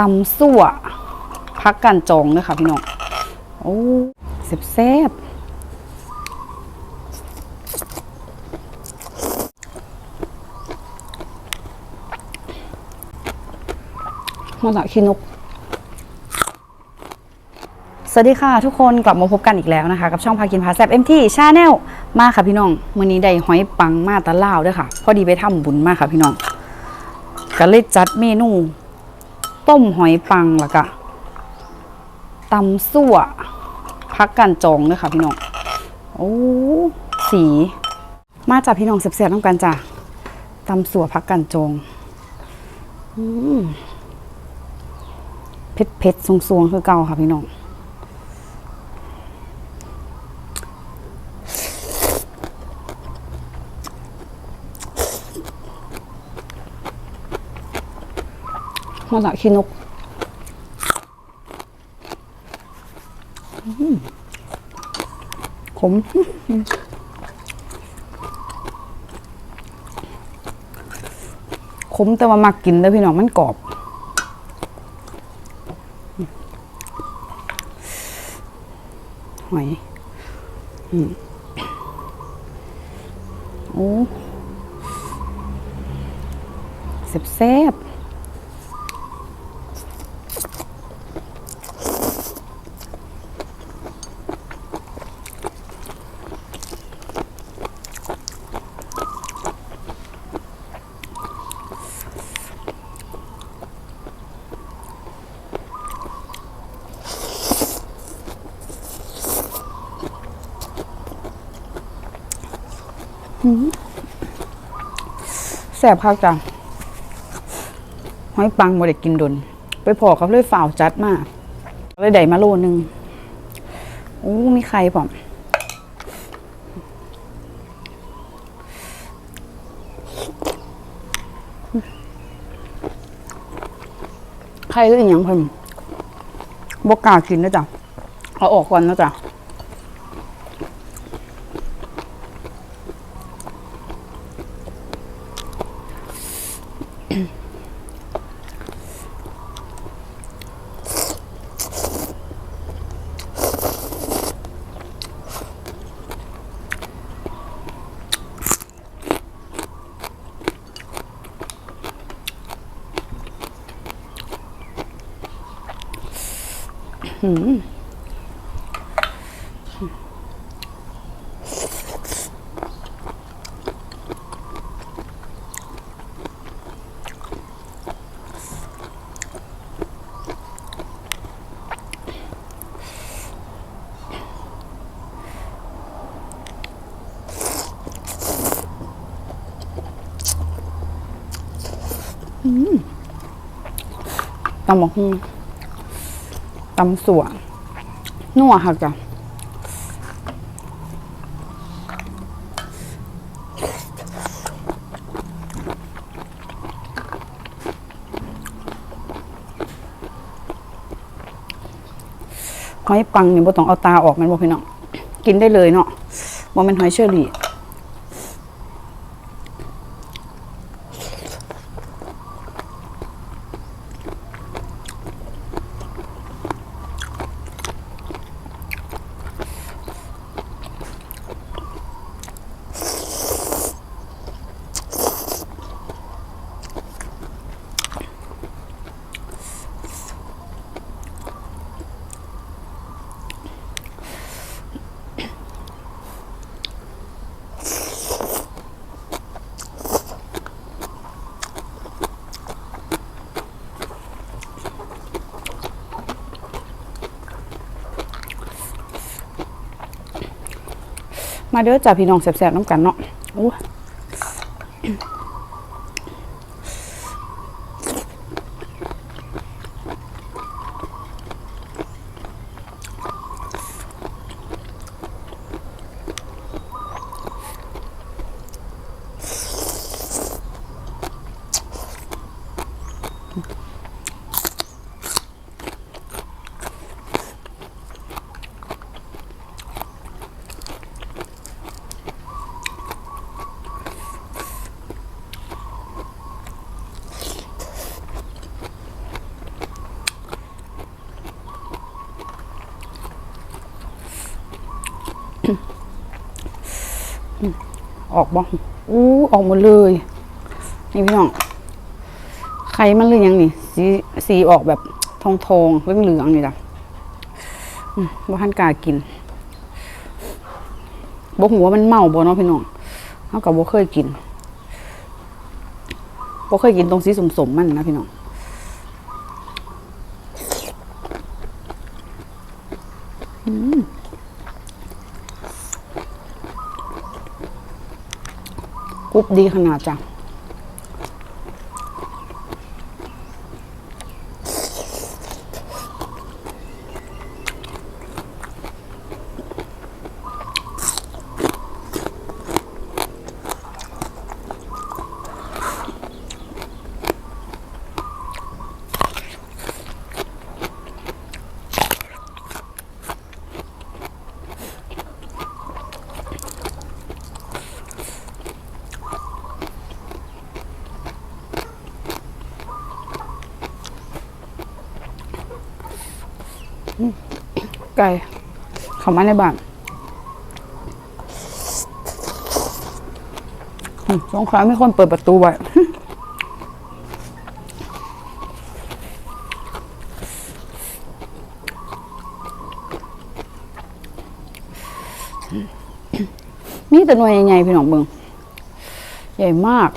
ตำสั่วพักกันจองเลยค่ะพี่น้องโอ้เซบแซบมาจากขี้นก สวัสดีค่ะทุกคนกลับมาพบกันอีกแล้วนะคะ กับช่องพากินพาแซบเอ็มทีชาแนลมาค่ะพี่น้องมื้อนี้ได้หอยปังมาตะล่าวด้วยค่ะ พอดีไปทำบุญมาค่ะพี่น้องก็เลยจัดเมนู ต้มหอยปังแล้วก็ตำสั่วพักกันจองเลยค่ะพี่น้อง โอ้สี มาจากพี่น้องเสียบๆน้ำกันจ้ะตำสั่วพักกันจองอืมเผ็ดเผ็ดๆสวงๆคือเก่าค่ะพี่น้อง มาจากขี้นกอืมขมขมแต่ว่ามักกินเด้อพี่น้องมันกรอบหอยอืมโอ้แซ่บๆ แสบคักจ้ะหอยปังบ่ได้กินดน ไปพอเขาเลยฝ่าวจัดมากเลยได้มาโลนึงโอ้มีไข่พร้อมไข่หรืออย่างเพิ่นบกล้ากินนะจ๊ะเอาออกก่อนนะจ๊ะ ตำบักหุ่งตำสัวนัวค่ะจ้ะหอยปังนี่บ่ต้องเอาตาออกมันบ่พี่น้องกินได้เลยเนาะบ่แม่นหอยเชอรี่ มาเด้อจ้าพี่น้องแสบๆน้ำกันเนาะ ออกบ้องอู้ออกหมดเลย นี่พี่น้องไข่มันหรือยังนี่ สีสีออกแบบทองทองๆเหลืองนี่จ้ะบ่ทันกล้ากินบ่หัวมันเมาบ่เนาะพี่น้องเฮาก็บ่เคยกินบ่เคยกินตรงสีสมๆมันนะพี่น้อง กรุบ ดีขนาดจ้ะ ไก่เข้ามาในบ้านอืมสงครามมีคนเปิดประตูไว้มีแต่หน่วยใหญ่ๆพี่น้องเบิงใหญ่มาก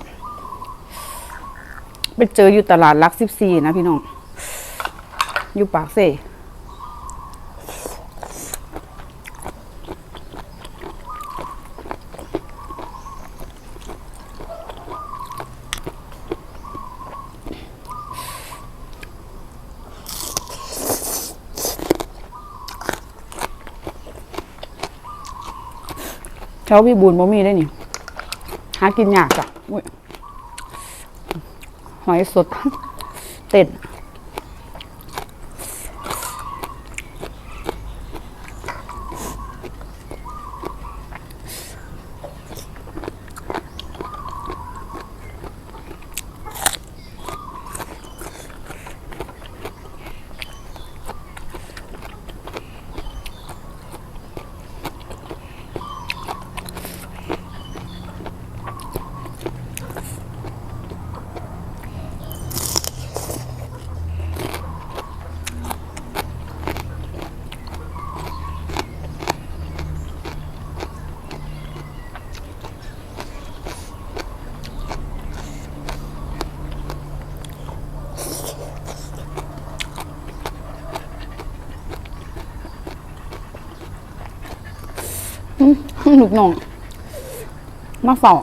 ไปเจออยู่ตลาดลักซิบซีนะพี่น้อง อยู่ปากเซ่ แถวพี่บูลบ่มีได้นี่ หากินยากจ้ะหอยสดเต็ด ลูกน้องมาเฝ้า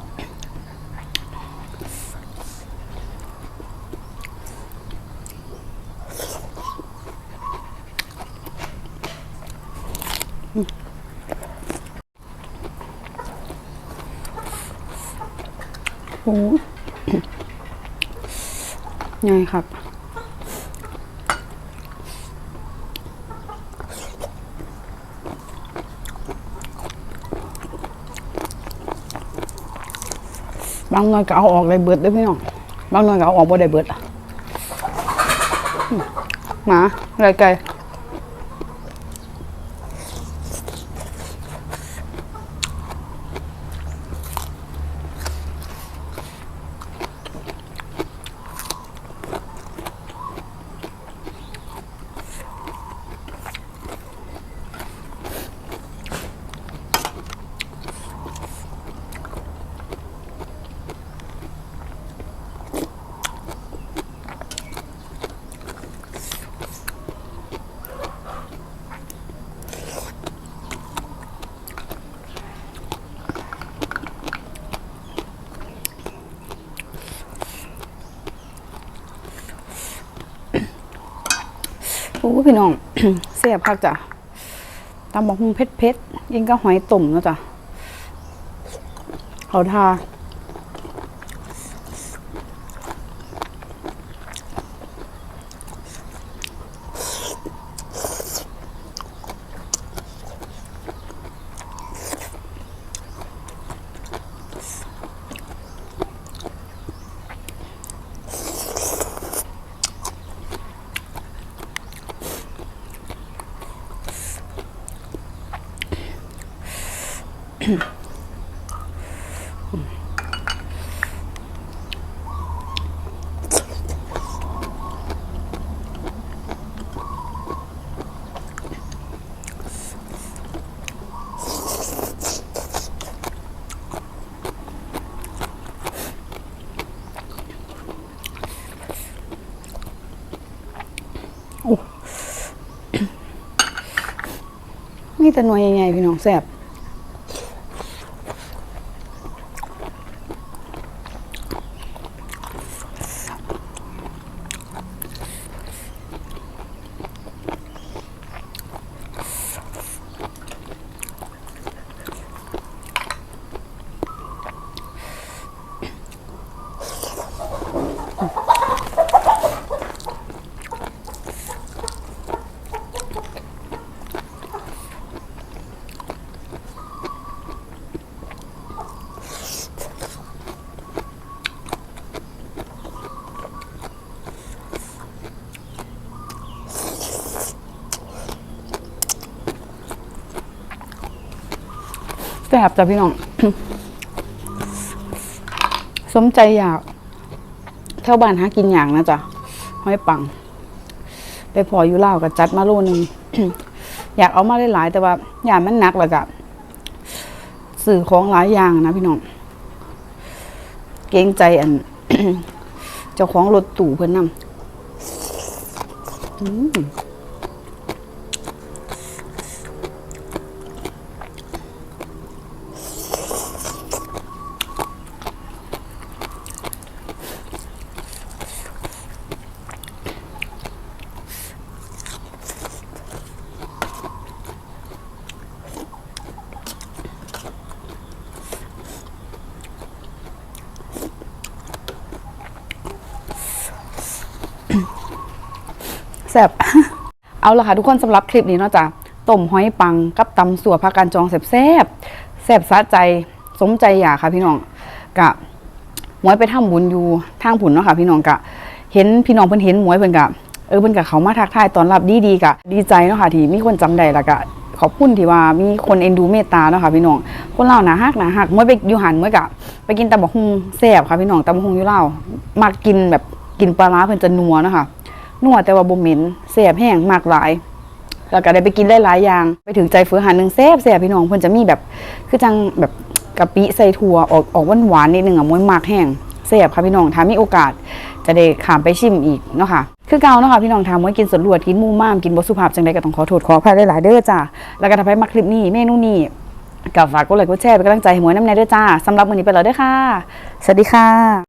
โอ้ยไงครับ บางหน่อยก็เอาออกได้เบิดได้วยพี่น้องบางหน่อยก็เอาออกบ่ได้เบิดอะมหมาไรไก่ โอ้พี่น้องเสียบคักจ้ะตำบักหุ่งเผ็ดเผ็ดๆยิงก็หอยตุ่มนะจ้ะเขาทา มีแต่หน่วยใหญ่ๆพี่น้องแซบ แซ่บจ้ะพี่น้อง สมใจอยากเท่าบ้านหากินอย่างนะจ๊ะห้อยปัง ไปพออยู่เล่ากับจัดมาโลนึง อยากเอามาหลายๆแต่ว่าอย่างมันหนักแล้วก็สื่อของหลายอย่างนะพี่น้อง เกรงใจอัน เจ้าของรถตู่เพื่อนนำ แซ่บเอาละค่ะทุกคนสำหรับคลิปนี้เนาะจ้ะต้มหอยปังกับตำสัวผักกาดจองแซ่บแซ่บแซ่บสะใจสมใจอยากค่ะพี่น้องกะหมวยไปทำบุญอยู่ทางผุนเนาะค่ะพี่น้องกะ เห็นพี่น้องเพิ่นเห็นหมวยเพิ่นกะเออเพิ่นกะเขามาทักทายตอนรับดีดีๆกะ ดีใจเนาะค่ะที่มีคนจำได้ละกะขอบคุณที่ว่ามีคนเอ็นดูเมตตาเนาะค่ะพี่น้องคนเล่าหนาฮักหนาฮักหมวยไปอยู่หันหมวยกะไปกินตำบักฮุงแซ่บค่ะพี่น้องตำบักฮุงอยู่เล่ามากินแบบกินปลาร้าเพิ่นจะนัวเนาะค่ะ นัวแต่ว่าบ่เหม็นแซ่บแห้งมากหลาย แล้วก็ได้ไปกินหลายๆอย่าง ไปถึงใจเฟือหารหนึ่งแซ่บแซ่บพี่น้องเพิ่นจะมีแบบ คือจังแบบกะปิใส่ถั่วออกออกหวานๆนิดนึงอะม้วยมากแห้งแซ่บค่ะพี่น้องถ้ามีโอกาสจะได้ขามไปชิมอีกเนาะค่ะคือเก่าเนาะค่ะพี่น้องทามว่ากินสวนรวดกินมูม่ามกินบ่สุภาพจังใดก็ต้องขอโทษขออภัยหลายๆเด้อจ้าแล้วก็ถ้าไปมาคลิปนี้เมนูนี้ก็ฝากกดไลค์กดแชร์เป็นกำลังใจให้หมวยน้ำแน่เด้อจ้าสำหรับมื้อนี้ไปแล้วเด้อค่ะ สวัสดีค่ะ